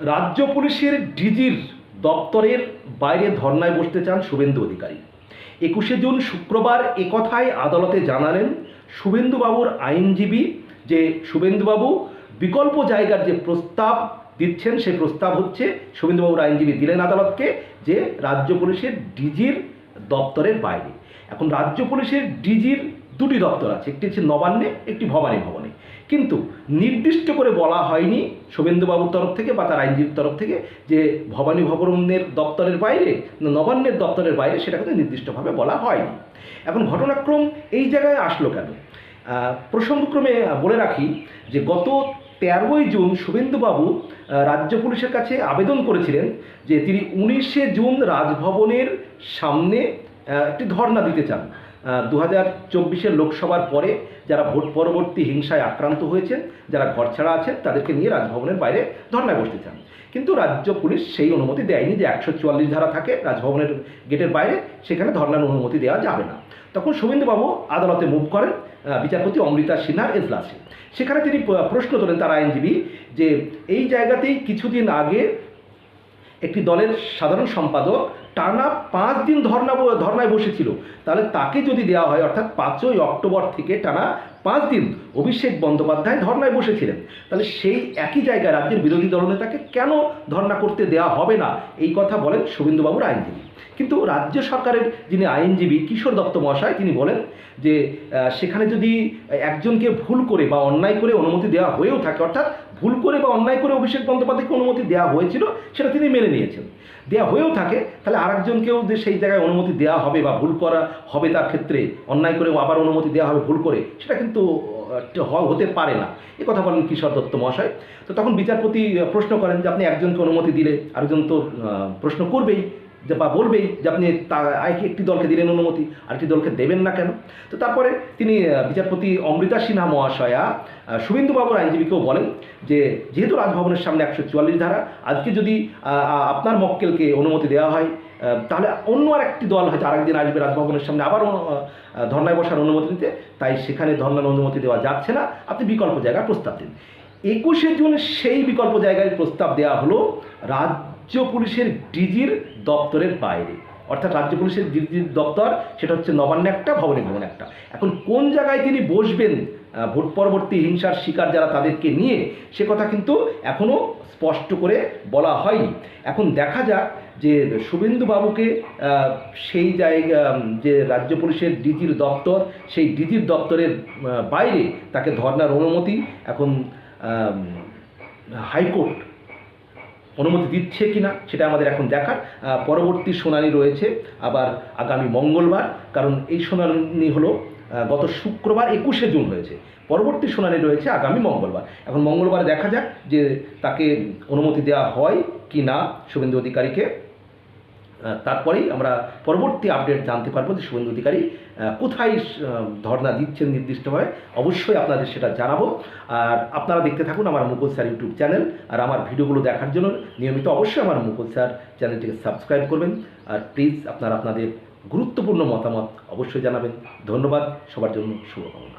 রাজ্য পুলিশের ডিজির দপ্তরের বাইরে ধর্নায় বসতে চান শুভেন্দু অধিকারী। একুশে জুন শুক্রবার একথায় আদালতে জানালেন শুভেন্দুবাবুর আইনজীবী যে শুভেন্দুবাবু বিকল্প জায়গার যে প্রস্তাব দিচ্ছেন সেই প্রস্তাব হচ্ছে শুভেন্দুবাবুর আইনজীবী দিলেন আদালতকে যে রাজ্য পুলিশের ডিজির দপ্তরের বাইরে। এখন রাজ্য পুলিশের ডিজির দুটি দপ্তর আছে, একটি হচ্ছে নবান্নে, একটি ভবানী ভবনে। কিন্তু নির্দিষ্ট করে বলা হয়নি শুভেন্দুবাবুর তরফ থেকে বা তার আইনজীবীর তরফ থেকে যে ভবানী ভবনের দপ্তরের বাইরে নবান্নের দপ্তরের বাইরে সেটা কিন্তু নির্দিষ্টভাবে বলা হয়নি। এখন ঘটনাক্রম এই জায়গায় আসলো কেন? প্রসঙ্গক্রমে বলে রাখি যে গত তেরোই জুন শুভেন্দুবাবু রাজ্য পুলিশের কাছে আবেদন করেছিলেন যে তিনি উনিশে জুন রাজভবনের সামনে একটি ধর্ণা দিতে চান। দু হাজার চব্বিশের লোকসভার পরে যারা ভোট পরবর্তী হিংসায় আক্রান্ত হয়েছেন, যারা ঘরছাড়া আছেন, তাদেরকে নিয়ে রাজভবনের বাইরে ধর্নায় বসতে চান। কিন্তু রাজ্য পুলিশ সেই অনুমতি দেয়নি যে একশো চুয়াল্লিশ ধারা থাকে রাজভবনের গেটের বাইরে, সেখানে ধর্নার অনুমতি দেওয়া যাবে না। তখন শুভেন্দুবাবু আদালতে মুভ করেন বিচারপতি অমৃতা সিনহার এজলাসে। সেখানে তিনি প্রশ্ন তোলেন তার আইনজীবী যে এই জায়গাতেই কিছুদিন আগে একটি দলের সাধারণ সম্পাদক টানা পাঁচ দিন ধর্না ধর্নায় বসেছিল। তাহলে তাকে যদি দেওয়া হয়, অর্থাৎ পাঁচই অক্টোবর থেকে টানা পাঁচ দিন অভিষেক বন্দ্যোপাধ্যায় ধর্নায় বসেছিলেন। তাহলে সেই একই জায়গায় রাজ্যের বিরোধী দলনেতাকে কেন ধর্না করতে দেওয়া হবে না? এই কথা বলেন শুভেন্দুবাবুর আইনজীবী। কিন্তু রাজ্য সরকারের যিনি আইনজীবী, কিশোর দত্ত মহাশয়, তিনি বলেন যে সেখানে যদি একজনকে ভুল করে বা অন্যায় করে অনুমতি দেওয়া হয়েও থাকে, অর্থাৎ ভুল করে বা অন্যায় করে অভিষেক বন্দ্যোপাধ্যায়কে অনুমতি দেওয়া হয়েছিল, সেটা তিনি মেনে নিয়েছেন। দেওয়া হয়েও থাকে, তাহলে আরেকজনকেও যে সেই জায়গায় অনুমতি দেওয়া হবে বা ভুল করা হবে তার ক্ষেত্রে, অন্যায় করে আবার অনুমতি দেওয়া হবে, ভুল করে, সেটা কিন্তু হতে পারে না। এ কথা বলেন কিশোর দত্ত মহাশয়। তো তখন বিচারপতি প্রশ্ন করেন যে আপনি একজনকে অনুমতি দিলে আরেকজন তো প্রশ্ন করবেই। যে বা বলবেই যে আপনি তা এক- একটি দলকে দিলেন অনুমতি, আরেকটি দলকে দেবেন না কেন? তো তারপরে তিনি বিচারপতি অমৃতা সিনহা মহাশয়া শুভেন্দুবাবুর আইনজীবীকেও বলেন যে যেহেতু রাজভবনের সামনে একশো চুয়াল্লিশ ধারা, আজকে যদি আপনার মক্কেলকে অনুমতি দেওয়া হয় তাহলে অন্য আর একটি দল হয়তো আরেকদিন আসবে রাজভবনের সামনে আবার ধর্নায় বসার অনুমতি দিতে তাই সেখানে ধর্নার অনুমতি দেওয়া যাচ্ছে না। আপনি বিকল্প জায়গার প্রস্তাব দিন। একুশে জুন সেই বিকল্প জায়গায় প্রস্তাব দেওয়া হলো রাজ্য পুলিশের ডিজির দপ্তরের বাইরে। অর্থাৎ রাজ্য পুলিশের ডিজির দপ্তর, সেটা হচ্ছে নবান্ন একটা, ভবনী ভবন একটা। এখন কোন জায়গায় তিনি বসবেন ভোট পরবর্তী হিংসার শিকার যারা তাদেরকে নিয়ে, সে কথা কিন্তু এখনও স্পষ্ট করে বলা হয়নি। এখন দেখা যাক যে শুভেন্দুবাবুকে সেই জায়গা যে রাজ্য পুলিশের ডিজির দপ্তর, সেই ডিজির দপ্তরের বাইরে তাকে ধর্নার অনুমতি এখন হাইকোর্ট অনুমতি দিচ্ছে কি না সেটা আমাদের এখন দেখার। পরবর্তী শুনানি রয়েছে আবার আগামী মঙ্গলবার, কারণ এই শুনানি হলো গত শুক্রবার একুশে জুন হয়েছে। পরবর্তী শুনানি রয়েছে আগামী মঙ্গলবার। এখন মঙ্গলবার দেখা যাক যে তাকে অনুমতি দেওয়া হয় কি না শুভেন্দু অধিকারীকে। তারপরেই আমরা পরবর্তী আপডেট জানতে পারব যে শুভেন্দু অধিকারী কোথায় ধর্ণা দিচ্ছেন নির্দিষ্টভাবে। অবশ্যই আপনাদের সেটা জানাব। আর আপনারা দেখতে থাকুন আমার মুকুল স্যার ইউটিউব চ্যানেল আর আমার ভিডিওগুলো দেখার জন্য। নিয়মিত অবশ্যই আমার মুকুল স্যার চ্যানেলটিকে সাবস্ক্রাইব করবেন। আর প্লিজ আপনারা আপনাদের গুরুত্বপূর্ণ মতামত অবশ্যই জানাবেন। ধন্যবাদ। সবার জন্য শুভকামনা।